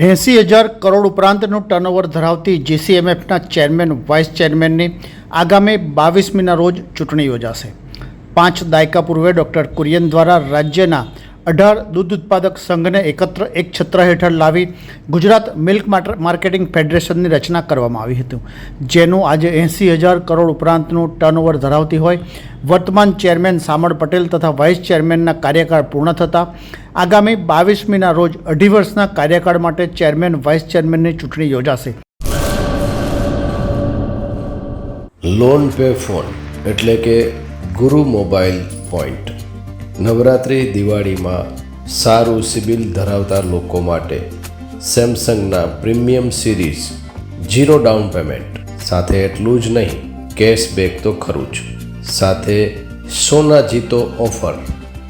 એંસી હજાર કરોડ ઉપરાંતનું ટર્નઓવર ધરાવતી જીસીએમએફના ચેરમેન વાઇસ ચેરમેનની આગામી બાવીસમીના રોજ ચૂંટણી યોજાશે. પાંચ દાયકા પૂર્વે ડૉક્ટર કુરિયન દ્વારા રાજ્યના અઢાર દૂધ ઉત્પાદક સંઘને એકત્ર એક છત્ર હેઠળ લાવી ગુજરાત મિલ્ક માર્કેટિંગ ફેડરેશનની રચના કરવામાં આવી હતી. જેનું આજે એંસી હજાર કરોડ ઉપરાંતનું ટર્નઓવર ધરાવતી હોય, વર્તમાન ચેરમેન સામળ પટેલ તથા વાઇસ ચેરમેનના કાર્યકાળ પૂર્ણ થતાં આગામી બાવીસમીના રોજ અઢી વર્ષના કાર્યકાળ માટે ચેરમેન, વાઇસ ચેરમેનની ચૂંટણી યોજાશે. લોન પે ફોન એટલે કે ગુરુ મોબાઈલ પોઈન્ટ. નવરાત્રિ દિવાળીમાં સારું સિબિલ ધરાવતા લોકો માટે સેમસંગના premium series zero down payment. સાથે એટલું જ નહીં, કેશબેક તો ખરું જ. સાથે સોના જીતો ઓફર.